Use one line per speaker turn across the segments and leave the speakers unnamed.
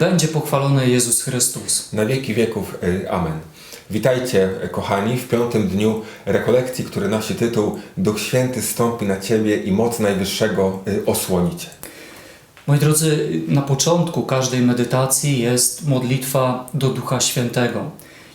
Będzie pochwalony Jezus Chrystus.
Na wieki wieków. y, Amen. Witajcie, kochani, w piątym dniu rekolekcji, który nosi tytuł Duch Święty stąpi na Ciebie i moc Najwyższego y, osłoni Cię.
Moi drodzy, na początku każdej medytacji jest modlitwa do Ducha Świętego.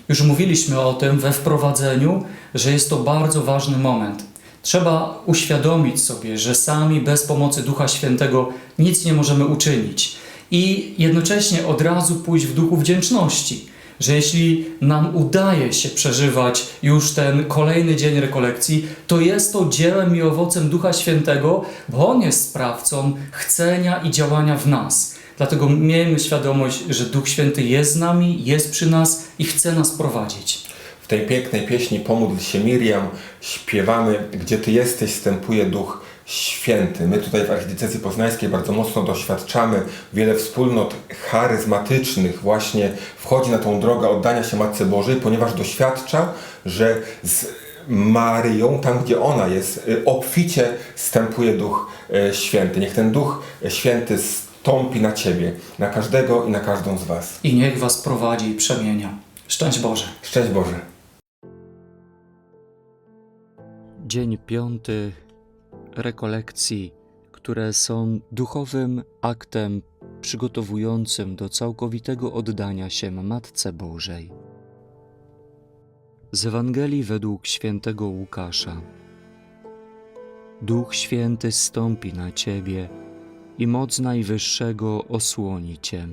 Już mówiliśmy o tym we wprowadzeniu, że jest to bardzo ważny moment. Trzeba uświadomić sobie, że sami bez pomocy Ducha Świętego nic nie możemy uczynić. I jednocześnie od razu pójść w duchu wdzięczności, że jeśli nam udaje się przeżywać już ten kolejny dzień rekolekcji, to jest to dziełem i owocem Ducha Świętego, bo On jest sprawcą chcenia i działania w nas. Dlatego miejmy świadomość, że Duch Święty jest z nami, jest przy nas i chce nas prowadzić.
W tej pięknej pieśni Pomódl się Miriam śpiewamy Gdzie Ty jesteś, stępuje Duch Święty. My tutaj w Archidiecezji Poznańskiej bardzo mocno doświadczamy wiele wspólnot charyzmatycznych właśnie wchodzi na tą drogę oddania się Matce Bożej, ponieważ doświadcza, że z Maryją, tam gdzie ona jest, y, obficie stępuje Duch y, Święty. Niech ten Duch Święty stąpi na Ciebie, na każdego i na każdą z Was.
I niech Was prowadzi i przemienia. Szczęść Boże.
Szczęść Boże.
Dzień piąty rekolekcji, które są duchowym aktem przygotowującym do całkowitego oddania się Matce Bożej. Z Ewangelii według świętego Łukasza. Duch Święty stąpi na ciebie i moc Najwyższego osłoni cię.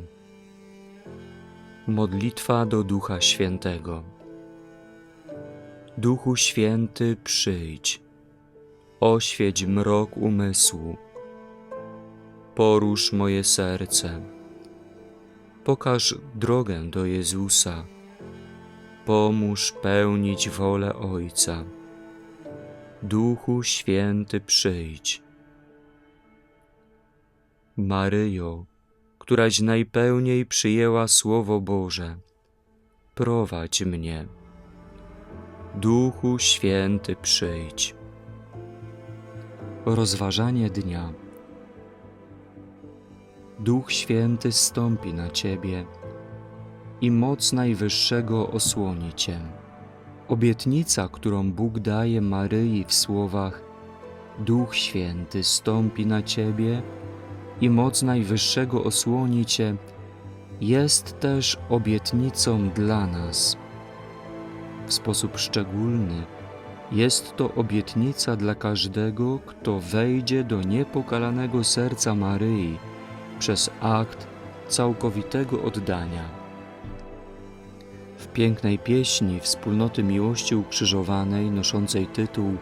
Modlitwa do Ducha Świętego. Duchu Święty, przyjdź, oświeć mrok umysłu, porusz moje serce, pokaż drogę do Jezusa, pomóż pełnić wolę Ojca. Duchu Święty, przyjdź. Maryjo, któraś najpełniej przyjęła Słowo Boże, prowadź mnie. Duchu Święty przyjdź. Rozważanie dnia. Duch Święty stąpi na Ciebie i moc Najwyższego osłoni Cię. Obietnica, którą Bóg daje Maryi w słowach Duch Święty stąpi na Ciebie i moc Najwyższego osłoni Cię, jest też obietnicą dla nas. W sposób szczególny jest to obietnica dla każdego, kto wejdzie do niepokalanego serca Maryi przez akt całkowitego oddania. W pięknej pieśni wspólnoty miłości ukrzyżowanej noszącej tytuł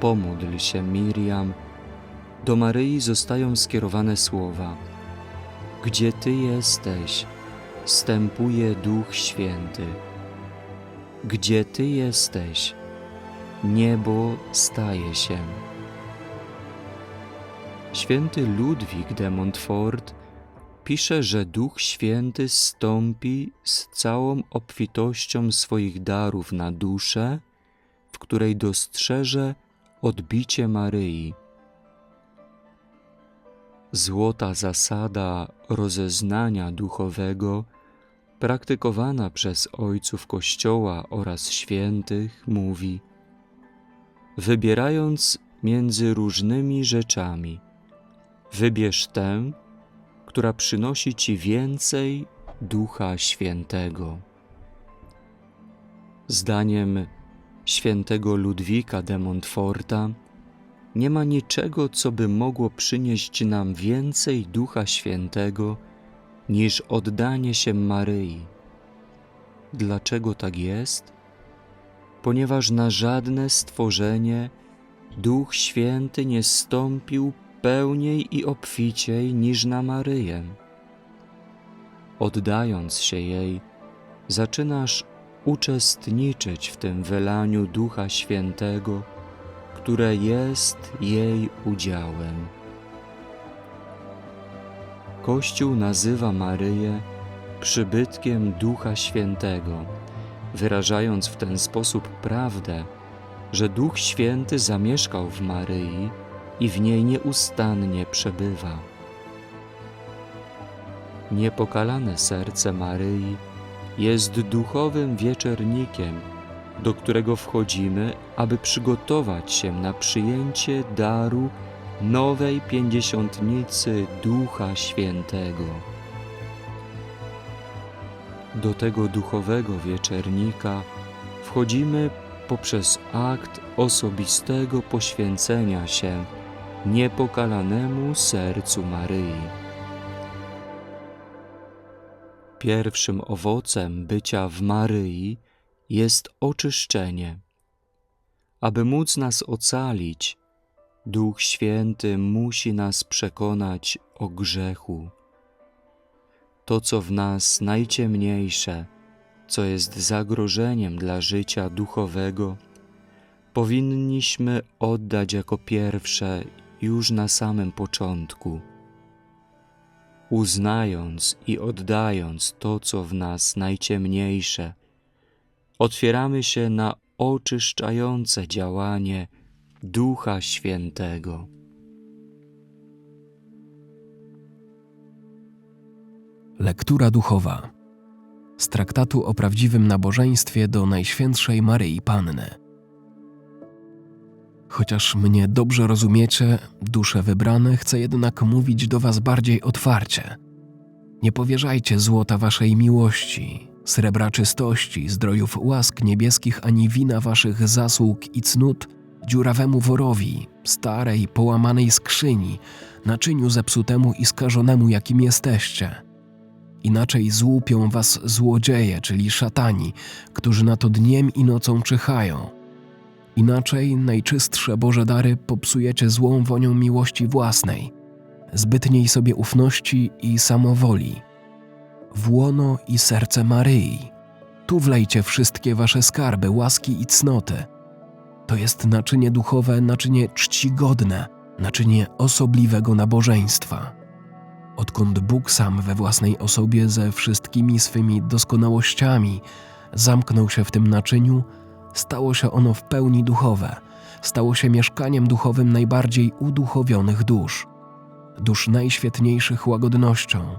Pomódl się Miriam, do Maryi zostają skierowane słowa Gdzie Ty jesteś, stępuje Duch Święty. Gdzie Ty jesteś, niebo staje się. Święty Ludwik de Montfort pisze, że Duch Święty stąpi z całą obfitością swoich darów na duszę, w której dostrzeże odbicie Maryi. Złota zasada rozeznania duchowego, praktykowana przez ojców Kościoła oraz świętych, mówi: Wybierając między różnymi rzeczami, wybierz tę, która przynosi ci więcej Ducha Świętego. Zdaniem świętego Ludwika de Montforta, nie ma niczego, co by mogło przynieść nam więcej Ducha Świętego niż oddanie się Maryi. Dlaczego tak jest? Ponieważ na żadne stworzenie Duch Święty nie stąpił pełniej i obficiej niż na Maryję. Oddając się jej, zaczynasz uczestniczyć w tym wylaniu Ducha Świętego, które jest jej udziałem. Kościół nazywa Maryję przybytkiem Ducha Świętego, wyrażając w ten sposób prawdę, że Duch Święty zamieszkał w Maryi i w niej nieustannie przebywa. Niepokalane serce Maryi jest duchowym wieczernikiem, do którego wchodzimy, aby przygotować się na przyjęcie daru nowej pięćdziesiątnicy Ducha Świętego. Do tego duchowego wieczernika wchodzimy poprzez akt osobistego poświęcenia się niepokalanemu sercu Maryi. Pierwszym owocem bycia w Maryi jest oczyszczenie. Aby móc nas ocalić, Duch Święty musi nas przekonać o grzechu. To, co w nas najciemniejsze, co jest zagrożeniem dla życia duchowego, powinniśmy oddać jako pierwsze już na samym początku. Uznając i oddając to, co w nas najciemniejsze, otwieramy się na oczyszczające działanie Ducha Świętego.
Lektura duchowa z traktatu o prawdziwym nabożeństwie do Najświętszej Maryi Panny. Chociaż mnie dobrze rozumiecie, dusze wybrane, chcę jednak mówić do Was bardziej otwarcie. Nie powierzajcie złota Waszej miłości, srebra czystości, zdrojów łask niebieskich ani wina Waszych zasług i cnót dziurawemu worowi, starej, połamanej skrzyni, naczyniu zepsutemu i skażonemu, jakim jesteście – Inaczej złupią was złodzieje, czyli szatani, którzy na to dniem i nocą czyhają. Inaczej najczystsze Boże dary popsujecie złą wonią miłości własnej, zbytniej sobie ufności i samowoli. W łono i serce Maryi. Tu wlejcie wszystkie wasze skarby, łaski i cnoty. To jest naczynie duchowe, naczynie czcigodne, naczynie osobliwego nabożeństwa odkąd Bóg sam we własnej osobie ze wszystkimi swymi doskonałościami zamknął się w tym naczyniu, stało się ono w pełni duchowe, stało się mieszkaniem duchowym najbardziej uduchowionych dusz, dusz najświetniejszych łagodnością,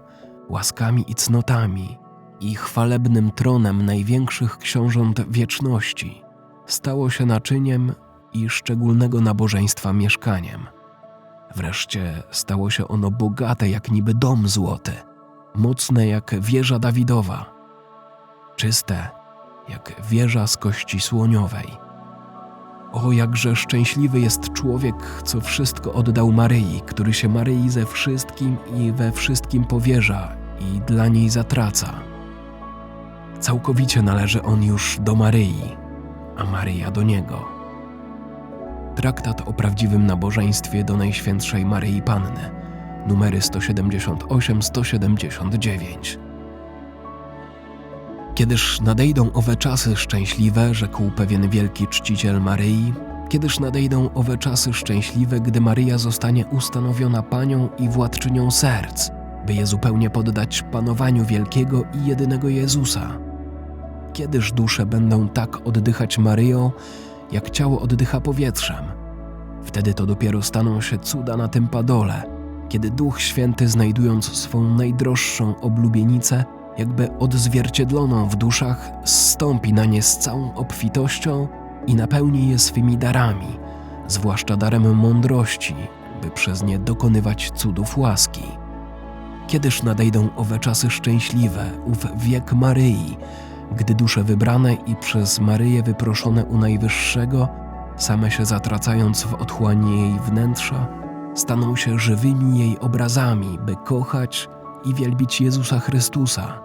łaskami i cnotami i chwalebnym tronem największych książąt wieczności, stało się naczyniem i szczególnego nabożeństwa mieszkaniem. Wreszcie stało się ono bogate jak niby dom złoty, mocne jak wieża Dawidowa, czyste jak wieża z kości słoniowej. O, jakże szczęśliwy jest człowiek, co wszystko oddał Maryi, który się Maryi ze wszystkim i we wszystkim powierza i dla niej zatraca. Całkowicie należy on już do Maryi, a Maryja do niego. Traktat o prawdziwym nabożeństwie do Najświętszej Maryi Panny, numery 178-179. Kiedyż nadejdą owe czasy szczęśliwe, rzekł pewien wielki czciciel Maryi, kiedyż nadejdą owe czasy szczęśliwe, gdy Maryja zostanie ustanowiona panią i władczynią serc, by je zupełnie poddać panowaniu wielkiego i jedynego Jezusa. Kiedyż dusze będą tak oddychać Maryją, jak ciało oddycha powietrzem. Wtedy to dopiero staną się cuda na tym padole, kiedy Duch Święty, znajdując swą najdroższą oblubienicę, jakby odzwierciedloną w duszach, zstąpi na nie z całą obfitością i napełni je swymi darami, zwłaszcza darem mądrości, by przez nie dokonywać cudów łaski. Kiedyż nadejdą owe czasy szczęśliwe, ów wiek Maryi, gdy dusze wybrane i przez Maryję wyproszone u Najwyższego, same się zatracając w otchłani jej wnętrza, staną się żywymi jej obrazami, by kochać i wielbić Jezusa Chrystusa.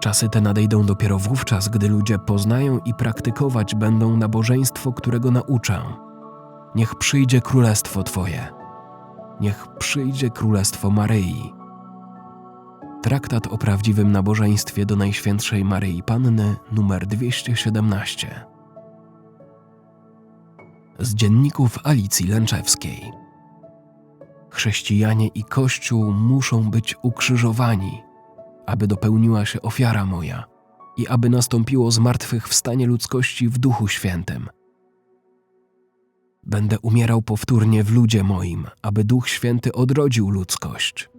Czasy te nadejdą dopiero wówczas, gdy ludzie poznają i praktykować będą nabożeństwo, którego nauczę. Niech przyjdzie królestwo Twoje. Niech przyjdzie królestwo Maryi. Traktat o prawdziwym nabożeństwie do Najświętszej Maryi Panny, numer 217. Z dzienników Alicji Lęczewskiej. Chrześcijanie i Kościół muszą być ukrzyżowani, aby dopełniła się ofiara moja i aby nastąpiło zmartwychwstanie ludzkości w Duchu Świętym. Będę umierał powtórnie w ludzie moim, aby Duch Święty odrodził ludzkość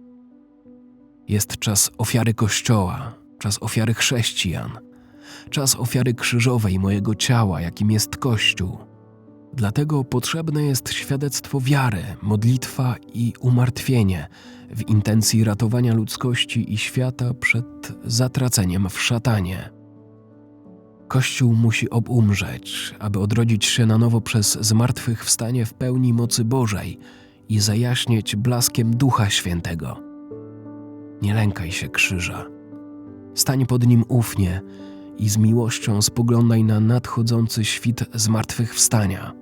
Jest czas ofiary Kościoła, czas ofiary chrześcijan, czas ofiary krzyżowej mojego ciała, jakim jest Kościół. Dlatego potrzebne jest świadectwo wiary, modlitwa i umartwienie w intencji ratowania ludzkości i świata przed zatraceniem w szatanie. Kościół musi obumrzeć, aby odrodzić się na nowo przez zmartwychwstanie w pełni mocy Bożej i zajaśnieć blaskiem Ducha Świętego. Nie lękaj się krzyża. Stań pod nim ufnie i z miłością spoglądaj na nadchodzący świt zmartwychwstania.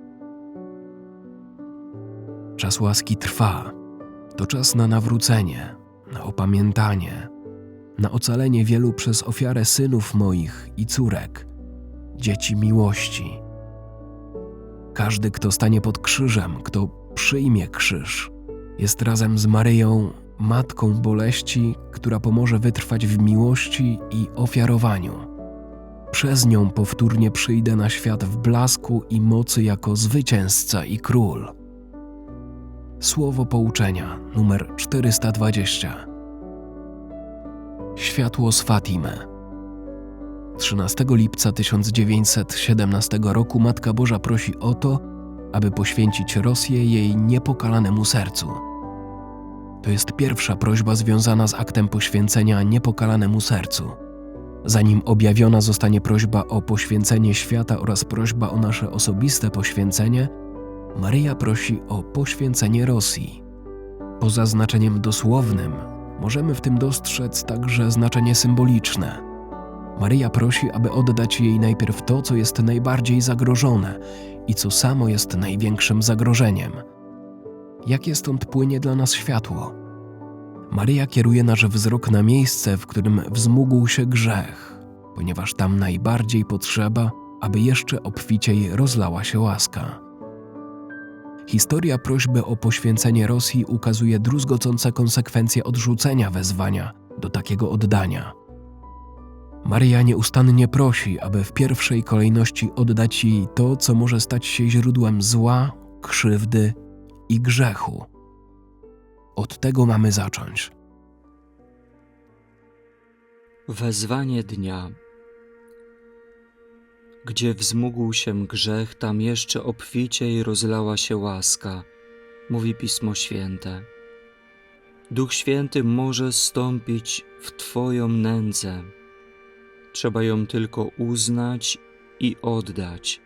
Czas łaski trwa. To czas na nawrócenie, na opamiętanie, na ocalenie wielu przez ofiarę synów moich i córek, dzieci miłości. Każdy, kto stanie pod krzyżem, kto przyjmie krzyż, jest razem z Maryją, matką boleści, która pomoże wytrwać w miłości i ofiarowaniu. Przez nią powtórnie przyjdę na świat w blasku i mocy jako zwycięzca i król. Słowo pouczenia numer 420 Światło z Fatimy 13 lipca 1917 roku Matka Boża prosi o to, aby poświęcić Rosję jej niepokalanemu sercu. To jest pierwsza prośba związana z aktem poświęcenia niepokalanemu sercu. Zanim objawiona zostanie prośba o poświęcenie świata oraz prośba o nasze osobiste poświęcenie, Maryja prosi o poświęcenie Rosji. Poza znaczeniem dosłownym, możemy w tym dostrzec także znaczenie symboliczne. Maryja prosi, aby oddać jej najpierw to, co jest najbardziej zagrożone i co samo jest największym zagrożeniem. Jakie stąd płynie dla nas światło? Maryja kieruje nasz wzrok na miejsce, w którym wzmógł się grzech, ponieważ tam najbardziej potrzeba, aby jeszcze obficiej rozlała się łaska. Historia prośby o poświęcenie Rosji ukazuje druzgocące konsekwencje odrzucenia wezwania do takiego oddania. Maryja nieustannie prosi, aby w pierwszej kolejności oddać jej to, co może stać się źródłem zła, krzywdy i grzechu. Od tego mamy zacząć.
Wezwanie dnia. Gdzie wzmógł się grzech, tam jeszcze obficiej rozlała się łaska, mówi Pismo Święte. Duch Święty może stąpić w Twoją nędzę. Trzeba ją tylko uznać i oddać.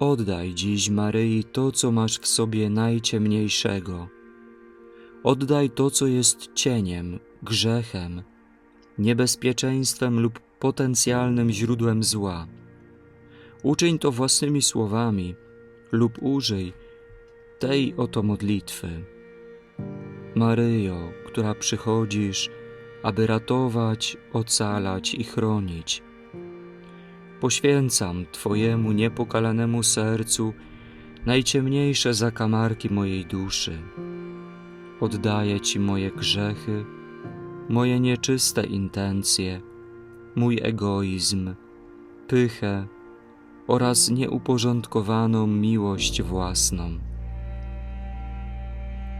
Oddaj dziś Maryi to, co masz w sobie najciemniejszego. Oddaj to, co jest cieniem, grzechem, niebezpieczeństwem lub potencjalnym źródłem zła. Uczyń to własnymi słowami lub użyj tej oto modlitwy. Maryjo, która przychodzisz, aby ratować, ocalać i chronić. Poświęcam Twojemu niepokalanemu sercu najciemniejsze zakamarki mojej duszy. Oddaję Ci moje grzechy, moje nieczyste intencje, mój egoizm, pychę oraz nieuporządkowaną miłość własną.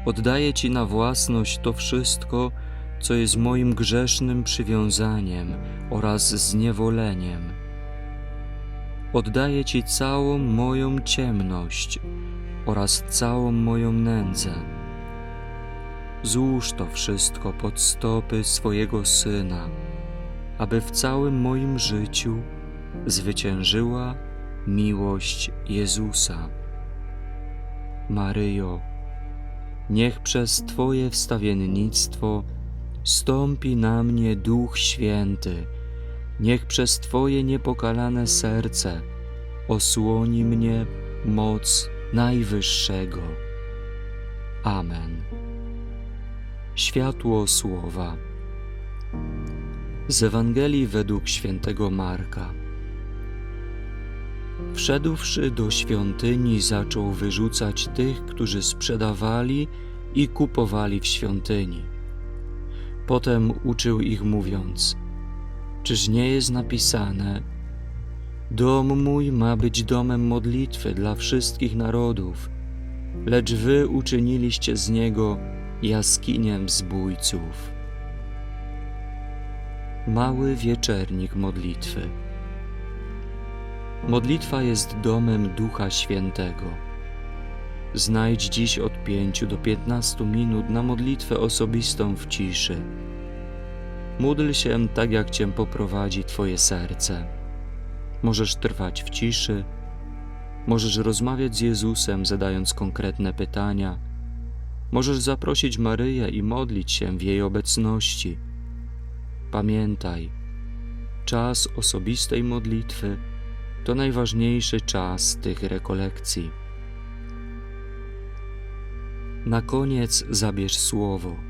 Oddaję Ci na własność to wszystko, co jest moim grzesznym przywiązaniem oraz zniewoleniem. Oddaję Ci całą moją ciemność oraz całą moją nędzę. Złóż to wszystko pod stopy swojego Syna, aby w całym moim życiu zwyciężyła miłość Jezusa. Maryjo, niech przez Twoje wstawiennictwo stąpi na mnie Duch Święty, niech przez Twoje niepokalane serce osłoni mnie moc Najwyższego. Amen. Światło Słowa z Ewangelii według świętego Marka. Wszedłszy do świątyni, zaczął wyrzucać tych, którzy sprzedawali i kupowali w świątyni. Potem uczył ich, mówiąc: Czyż nie jest napisane: Dom mój ma być domem modlitwy dla wszystkich narodów, lecz wy uczyniliście z niego jaskiniem zbójców. Mały wieczernik modlitwy. Modlitwa jest domem Ducha Świętego. Znajdź dziś od 5 do 15 minut na modlitwę osobistą w ciszy. Módl się tak, jak Cię poprowadzi Twoje serce. Możesz trwać w ciszy, możesz rozmawiać z Jezusem, zadając konkretne pytania. Możesz zaprosić Maryję i modlić się w jej obecności. Pamiętaj, czas osobistej modlitwy to najważniejszy czas tych rekolekcji. Na koniec zabierz słowo.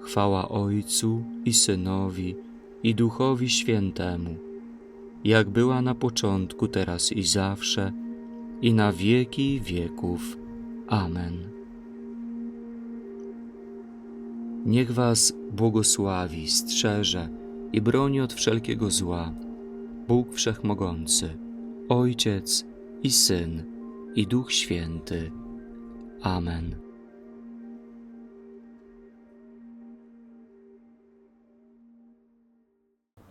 Chwała Ojcu i Synowi i Duchowi Świętemu, jak była na początku, teraz i zawsze, i na wieki wieków. Amen. Niech Was błogosławi, strzeże i broni od wszelkiego zła Bóg Wszechmogący, Ojciec i Syn i Duch Święty. Amen.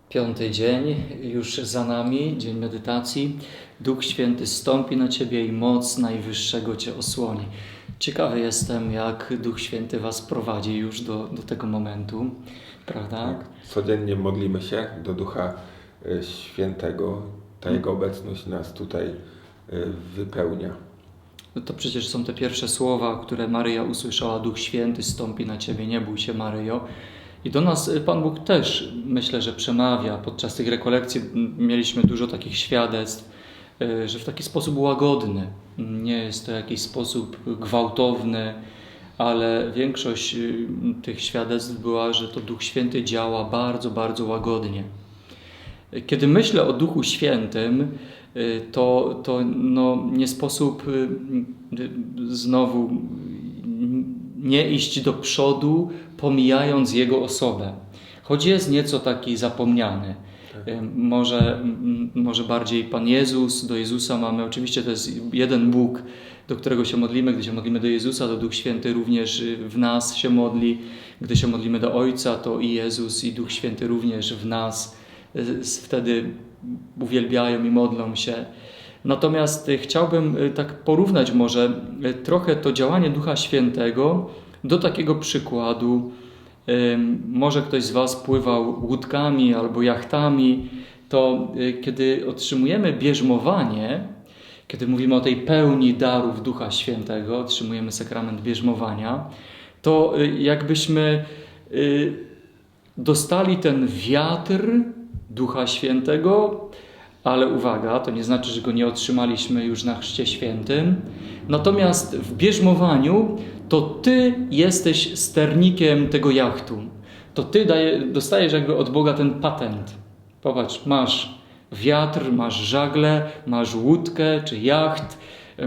Piąty dzień już za nami, dzień medytacji. Duch Święty stąpi na Ciebie i moc Najwyższego Cię osłoni. Ciekawy jestem, jak Duch Święty Was prowadzi już do, do tego momentu, prawda?
Tak. Codziennie modlimy się do Ducha y, Świętego. Ta Jego obecność nas tutaj y, wypełnia.
No to przecież są te pierwsze słowa, które Maryja usłyszała: Duch Święty stąpi na Ciebie, nie bój się, Maryjo. I do nas y, Pan Bóg też myślę, że przemawia. Podczas tych rekolekcji mieliśmy dużo takich świadectw, y, że w taki sposób łagodny. Nie jest to jakiś sposób gwałtowny, ale większość y, tych świadectw była, że to Duch Święty działa bardzo, bardzo łagodnie. Kiedy myślę o Duchu Świętym, to, to no, nie sposób znowu nie iść do przodu, pomijając Jego osobę. Choć jest nieco taki zapomniany. Y, Może, może bardziej Pan Jezus, do Jezusa mamy, oczywiście to jest jeden Bóg, do którego się modlimy. Gdy się modlimy do Jezusa, to Duch Święty również y, w nas się modli. Gdy się modlimy do Ojca, to i Jezus, i Duch Święty również w nas y, wtedy uwielbiają i modlą się. Natomiast y, chciałbym y, tak porównać może y, trochę to działanie Ducha Świętego do takiego przykładu. Może ktoś z Was pływał łódkami albo jachtami, to kiedy otrzymujemy bierzmowanie, kiedy mówimy o tej pełni darów Ducha Świętego, otrzymujemy sakrament bierzmowania, to jakbyśmy dostali ten wiatr Ducha Świętego, ale uwaga, to nie znaczy, że go nie otrzymaliśmy już na Chrzcie Świętym. Natomiast w bierzmowaniu to Ty jesteś sternikiem tego jachtu. To Ty daje, dostajesz jakby od Boga ten patent. Popatrz, masz wiatr, masz żagle, masz łódkę czy jacht,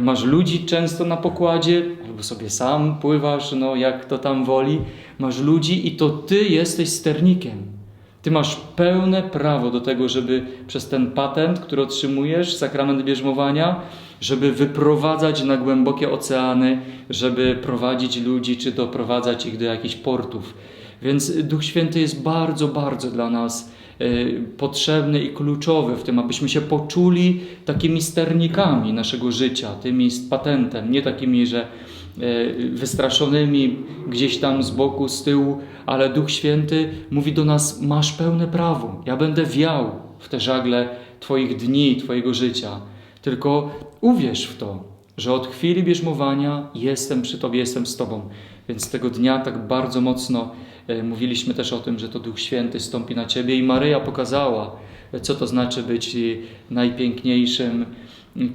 masz ludzi często na pokładzie, albo sobie sam pływasz, no jak to tam woli. Masz ludzi i to Ty jesteś sternikiem. Ty masz pełne prawo do tego, żeby przez ten patent, który otrzymujesz, sakrament bierzmowania, żeby wyprowadzać na głębokie oceany, żeby prowadzić ludzi, czy doprowadzać ich do jakichś portów. Więc Duch Święty jest bardzo, bardzo dla nas e, potrzebny i kluczowy w tym, abyśmy się poczuli takimi sternikami naszego życia, tymi z patentem, nie takimi, że wystraszonymi gdzieś tam z boku, z tyłu, ale Duch Święty mówi do nas: Masz pełne prawo, ja będę wiał w te żagle Twoich dni, Twojego życia. Tylko uwierz w to, że od chwili bierzmowania jestem przy Tobie, jestem z Tobą. Więc tego dnia tak bardzo mocno e, mówiliśmy też o tym, że to Duch Święty stąpi na Ciebie i Maryja pokazała, e, co to znaczy być e, najpiękniejszym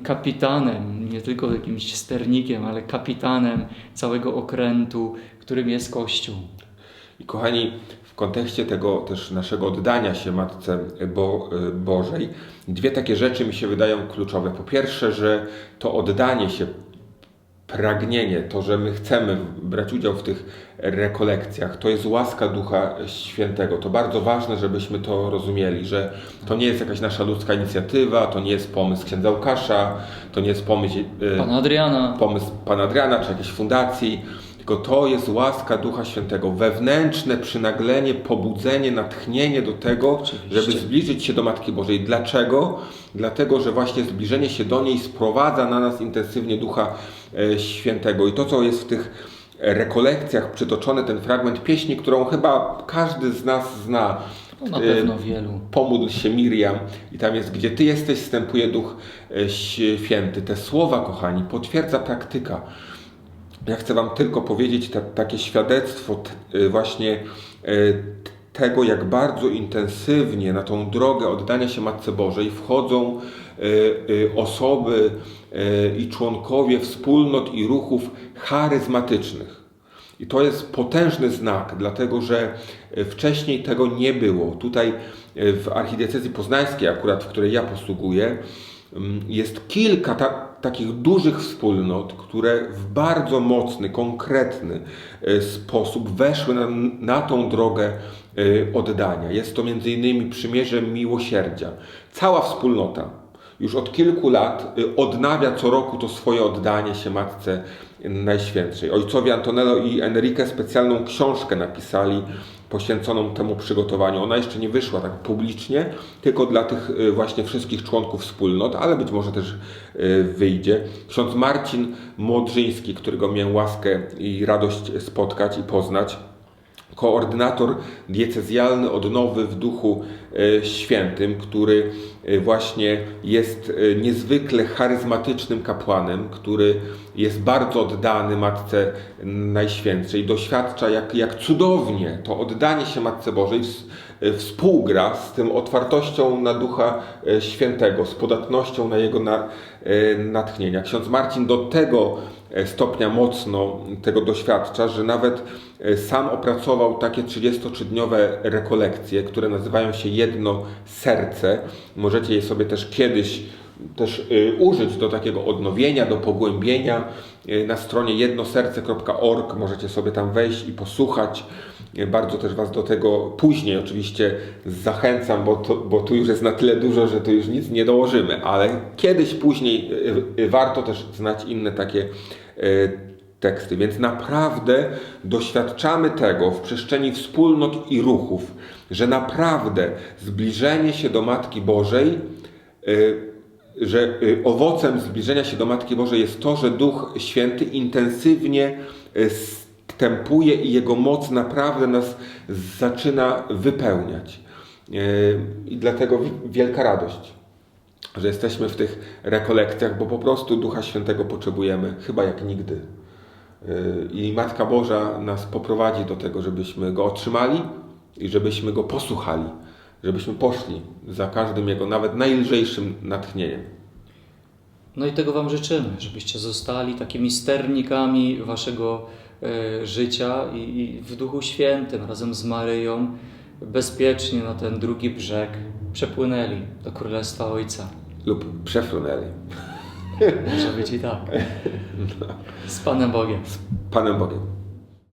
kapitanem, nie tylko jakimś sternikiem, ale kapitanem całego okrętu, którym jest Kościół.
I kochani, w kontekście tego też naszego oddania się Matce Bo Bożej, dwie takie rzeczy mi się wydają kluczowe. Po pierwsze, że to oddanie się, pragnienie, to, że my chcemy brać udział w tych rekolekcjach, to jest łaska Ducha Świętego. To bardzo ważne, żebyśmy to rozumieli, że to nie jest jakaś nasza ludzka inicjatywa, to nie jest pomysł księdza Łukasza, to nie jest pomysł e,
Pana Adriana,
pomysł pana Adriana czy jakiejś fundacji, tylko to jest łaska Ducha Świętego, wewnętrzne przynaglenie, pobudzenie, natchnienie do tego,
Oczywiście.
żeby zbliżyć się do Matki Bożej. Dlaczego? Dlatego, że właśnie zbliżenie się do niej sprowadza na nas intensywnie Ducha e, Świętego. I to, co jest w tych rekolekcjach przytoczone, ten fragment pieśni, którą chyba każdy z nas zna.
no na
E,
pewno wielu.
Pomódl się Miriam i tam jest, gdzie Ty jesteś, wstępuje Duch e, Święty. Te słowa, kochani, potwierdza praktyka. Ja chcę Wam tylko powiedzieć ta, takie świadectwo t, e, właśnie t- tego, jak bardzo intensywnie na tą drogę oddania się Matce Bożej wchodzą e, e, osoby e, i członkowie wspólnot i ruchów charyzmatycznych. I to jest potężny znak, dlatego że e, wcześniej tego nie było. Tutaj w archidiecezji poznańskiej, akurat w której ja posługuję, mm, jest kilka ta, takich dużych wspólnot, które w bardzo mocny, konkretny e, sposób weszły na, na tą drogę e, oddania. Jest to innymi przymierze miłosierdzia. Cała wspólnota już od kilku lat y, odnawia co roku to swoje oddanie się Matce Najświętszej. Ojcowie Antonello i Enrique specjalną książkę napisali poświęconą temu przygotowaniu. Ona jeszcze nie wyszła tak publicznie, tylko dla tych y, właśnie wszystkich członków wspólnot, ale być może też y, wyjdzie. Ksiądz Marcin Modrzyński, którego miałem łaskę i radość spotkać i poznać, koordynator diecezjalny odnowy w Duchu e, Świętym, który e, właśnie jest e, niezwykle charyzmatycznym kapłanem, który jest bardzo oddany Matce Najświętszej, doświadcza jak, jak cudownie to oddanie się Matce Bożej ws- współgra z tym otwartością na Ducha Świętego, z podatnością na Jego na, natchnienia. Ksiądz Marcin do tego stopnia mocno tego doświadcza, że nawet e, sam opracował takie 33-dniowe rekolekcje, które nazywają się Jedno Serce. Możecie je sobie też kiedyś też y, użyć do takiego odnowienia, do pogłębienia. Y, Na stronie jednoserce.org możecie sobie tam wejść i posłuchać. Y, Bardzo też Was do tego później oczywiście zachęcam, bo, to, bo tu już jest na tyle dużo, że tu już nic nie dołożymy, ale kiedyś później warto też znać inne takie teksty. Więc naprawdę doświadczamy tego w przestrzeni wspólnot i ruchów, że naprawdę zbliżenie się do Matki Bożej, że y, owocem zbliżenia się do Matki Bożej jest to, że Duch Święty intensywnie y, stępuje i Jego moc naprawdę nas zaczyna wypełniać. Y, I dlatego wi- wielka radość że jesteśmy w tych rekolekcjach, bo po prostu Ducha Świętego potrzebujemy, chyba jak nigdy. I Matka Boża nas poprowadzi do tego, żebyśmy Go otrzymali i żebyśmy Go posłuchali, żebyśmy poszli za każdym Jego, nawet najlżejszym natchnieniem.
No i tego Wam życzymy, żebyście zostali takimi sternikami Waszego e, życia i, i w Duchu Świętym razem z Maryją bezpiecznie na ten drugi brzeg przepłynęli do Królestwa Ojca.
Lub przefrunęli.
Może być i tak. Z Panem Bogiem.
Panem Bogiem.